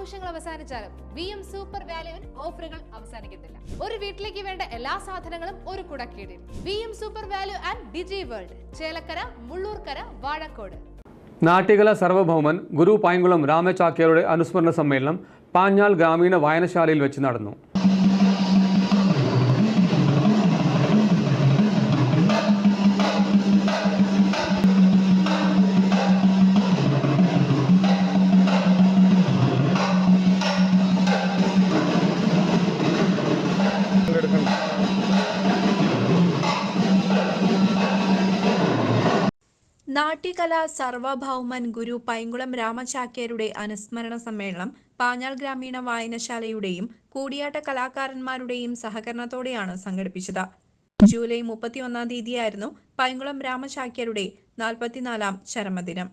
ആഘോഷങ്ങൾ അവസാനിച്ചാലും V M super വാല്യുവിൽ ഓഫറുകൾ അവസാനിക്കുന്നില്ല ഒരു വീട്ടിലേക്ക് വേണ്ട എല്ലാ സാധനങ്ങളും ഒരു കുടക്കീടിൽ. V M super value and digi world Chelakkara Mullurkara Vazhakode. നാട്യകല സർവഭൗമൻ ഗുരു പായങ്കുളം രാമചാക്യാരുടെ അനുസ്മരണ സമ്മേളനം പാഞ്ഞാൽ ഗ്രാമീണ വായനശാലയിൽ വെച്ച് നടന്നു. നാട്യകല സർവഭൗമൻ ഗുരു പൈങ്കുളം രാമചാക്യരുടെ അനുസ്മരണ സമ്മേളനം പാഞ്ഞാൾ ഗ്രാമീണ വായനശാലയുടെയും കൂടിയാട്ട കലാകാരന്മാരുടെയും സഹകരണത്തോടെയാണ് സംഘടിപ്പിച്ചത്. ജൂലൈ മുപ്പത്തിയൊന്നാം തീയതിയായിരുന്നു പൈങ്കുളം രാമചാക്യരുടെ നാൽപ്പത്തിനാലാം ചരമദിനം.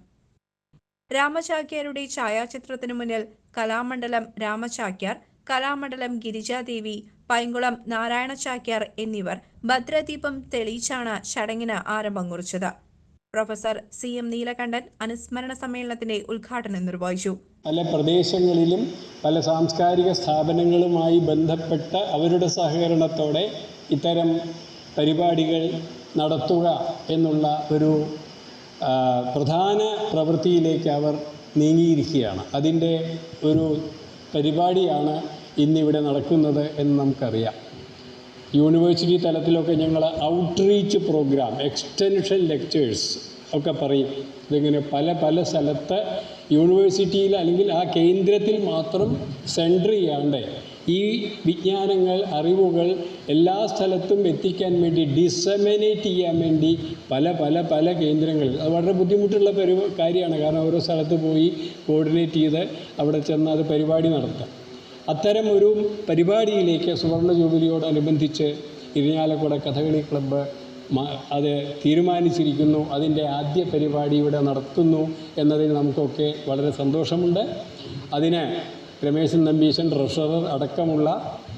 രാമചാക്യരുടെ ഛായാചിത്രത്തിനു മുന്നിൽ കലാമണ്ഡലം രാമചാക്യാർ കലാമണ്ഡലം ഗിരിജാദേവി പൈങ്കുളം നാരായണ ചാക്യാർ എന്നിവർ ഭദ്രദീപം തെളിയിച്ചാണ് ചടങ്ങിന് ആരംഭം കുറിച്ചത്. പ്രൊഫസർ സി എം നീലകണ്ഠൻ അനുസ്മരണ സമ്മേളനത്തിന്റെ ഉദ്ഘാടനം നിർവഹിച്ചു. പല പ്രദേശങ്ങളിലും പല സാംസ്കാരിക സ്ഥാപനങ്ങളുമായി ബന്ധപ്പെട്ട അവരുടെ സഹകരണത്തോടെ ഇത്തരം പരിപാടികൾ നടത്തുക എന്നുള്ള ഒരു പ്രധാന പ്രവൃത്തിയിലേക്ക് അവർ നീങ്ങിയിരിക്കുകയാണ്. അതിന്റെ ഒരു പരിപാടിയാണ് ഇന്നിവിടെ നടക്കുന്നത് എന്ന് നമുക്കറിയാം. യൂണിവേഴ്സിറ്റി തലത്തിലൊക്കെ ഞങ്ങൾ ഔട്ട്റീച്ച് പ്രോഗ്രാം എക്സ്റ്റൻഷൻ ലെക്ചേഴ്സ് ഒക്കെ പറയും. ഇതിങ്ങനെ പല പല സ്ഥലത്ത് യൂണിവേഴ്സിറ്റിയിൽ അല്ലെങ്കിൽ ആ കേന്ദ്രത്തിൽ മാത്രം സെന്റർ ചെയ്യാണ്ട് ഈ വിജ്ഞാനങ്ങൾ അറിവുകൾ എല്ലാ സ്ഥലത്തും എത്തിക്കാൻ വേണ്ടി ഡിസമിനേറ്റ് ചെയ്യാൻ വേണ്ടി പല പല പല കേന്ദ്രങ്ങളിൽ അത് വളരെ ബുദ്ധിമുട്ടുള്ള പരി കാര്യമാണ്. കാരണം ഓരോ സ്ഥലത്ത് പോയി കോർഡിനേറ്റ് ചെയ്ത് അവിടെ ചെന്ന് അത് പരിപാടി നടത്താം. അത്തരം ഒരു പരിപാടിയിലേക്ക് സുവർണ ജൂബിലിയോടനുബന്ധിച്ച് ഇരിഞ്ഞാലക്കുട കഥകളി ക്ലബ്ബ് അത് തീരുമാനിച്ചിരിക്കുന്നു. അതിന്റെ ആദ്യ പരിപാടി ഇവിടെ നടത്തുന്നു എന്നതിൽ നമുക്കൊക്കെ വളരെ സന്തോഷമുണ്ട്. അതിന് രമേശൻ നമ്പീശൻ ട്രഷറർ അടക്കമുള്ള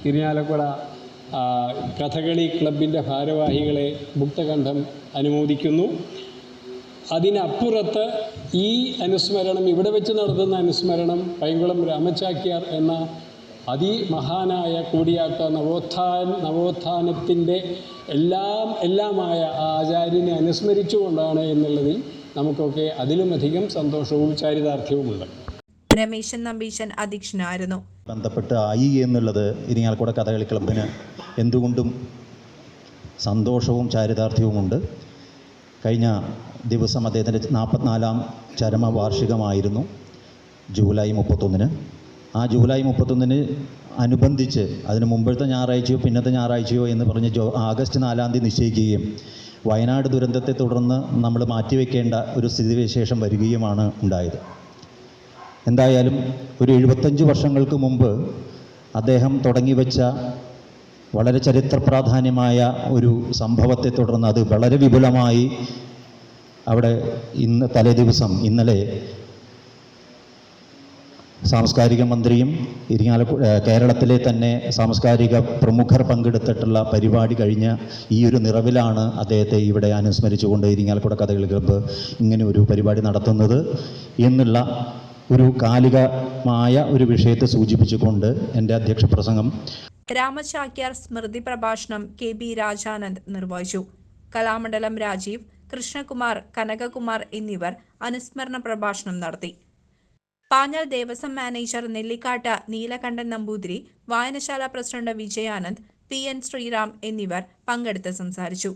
ഇരിഞ്ഞാലക്കുട കഥകളി ക്ലബിന്റെ ഭാരവാഹികളെ മുക്തകണ്ഠം അനുമോദിക്കുന്നു. അതിനപ്പുറത്ത് ഈ അനുസ്മരണം ഇവിടെ വെച്ച് നടത്തുന്ന അനുസ്മരണം പൈങ്കുളം രാമചാക്യാർ എന്ന അതിമഹാനായ കൂടിയാട്ട നവോത്ഥാൻ നവോത്ഥാനത്തിന്റെ എല്ലാം എല്ലാമായ ആ ആചാര്യനെ അനുസ്മരിച്ചുകൊണ്ടാണ് എന്നുള്ളതിൽ നമുക്കൊക്കെ അതിലുമധികം സന്തോഷവും ചാരിതാർത്ഥ്യവുമുണ്ട്. രമേശൻ നമ്പീശൻ അധ്യക്ഷനായിരുന്നു. ബന്ധപ്പെട്ട് ആയി എന്നുള്ളത് ഇരിങ്ങാലക്കുട കഥകളി ക്ലബിന് എന്തുകൊണ്ടും സന്തോഷവും ചാരിതാർത്ഥ്യവുമുണ്ട്. കഴിഞ്ഞ ദിവസം അദ്ദേഹത്തിന്റെ നാൽപ്പത്തിനാലാം ചരമവാർഷികമായിരുന്നു ജൂലൈ മുപ്പത്തൊന്നിന്. ആ ജൂലൈ മുപ്പത്തൊന്നിന് അനുബന്ധിച്ച് അതിന് മുമ്പത്തെ ഞായറാഴ്ചയോ പിന്നത്തെ ഞായറാഴ്ചയോ എന്ന് പറഞ്ഞ് ജോ ആഗസ്റ്റ് നാലാം തീയതി നിശ്ചയിക്കുകയും വയനാട് ദുരന്തത്തെ തുടർന്ന് നമ്മൾ മാറ്റിവെക്കേണ്ട ഒരു സ്ഥിതിവിശേഷം വരികയുമാണ് ഉണ്ടായത്. എന്തായാലും ഒരു എഴുപത്തഞ്ച് വർഷങ്ങൾക്ക് മുമ്പ് അദ്ദേഹം തുടങ്ങി വെച്ച വളരെ ചരിത്ര പ്രാധാന്യമായ ഒരു സംഭവത്തെ തുടർന്ന് അത് വളരെ വിപുലമായി അവിടെ ഇന്ന് തലേ ദിവസം ഇന്നലെ സാംസ്കാരിക മന്ത്രിയും ഇരിങ്ങാലക്കു കേരളത്തിലെ തന്നെ സാംസ്കാരിക പ്രമുഖർ പങ്കെടുത്തിട്ടുള്ള പരിപാടി കഴിഞ്ഞ ഈ ഒരു നിറവിലാണ് അദ്ദേഹത്തെ ഇവിടെ അനുസ്മരിച്ചുകൊണ്ട് ഇരിങ്ങാലക്കുട കഥകളി ക്ലബ്ബ് ഇങ്ങനെ ഒരു പരിപാടി നടത്തുന്നത് എന്നുള്ള ഒരു കാലികമായ ഒരു വിഷയത്തെ സൂചിപ്പിച്ചുകൊണ്ട് എന്റെ അധ്യക്ഷ പ്രസംഗം. രാമചാക്യാർ സ്മൃതി പ്രഭാഷണം കെ ബി രാജാനന്ദ് നിർവഹിച്ചു. കലാമണ്ഡലം രാജീവ് കൃഷ്ണകുമാർ കനകകുമാർ എന്നിവർ അനുസ്മരണ പ്രഭാഷണം നടത്തി. പാഞ്ഞാൾ ദേവസ്വം മാനേജർ നെല്ലിക്കാട്ട് നീലകണ്ഠൻ നമ്പൂതിരി വായനശാല president Vijayanand P N Sreeram എന്നിവർ പങ്കെടുത്ത് സംസാരിച്ചു.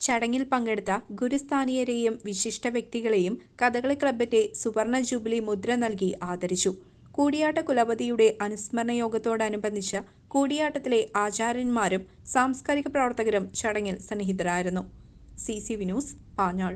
ചടങ്ങിൽ പങ്കെടുത്ത ഗുരുസ്ഥാനീയരെയും വിശിഷ്ട വ്യക്തികളെയും കഥകളി ക്ലബിന്റെ സുവർണ ജൂബിലി മുദ്ര നൽകി ആദരിച്ചു. കൂടിയാട്ട കുലപതിയുടെ അനുസ്മരണ യോഗത്തോടനുബന്ധിച്ച് കൂടിയാട്ടത്തിലെ ആചാര്യന്മാരും സാംസ്കാരിക പ്രവർത്തകരും ചടങ്ങിൽ സന്നിഹിതരായിരുന്നു. C C V news Panjal.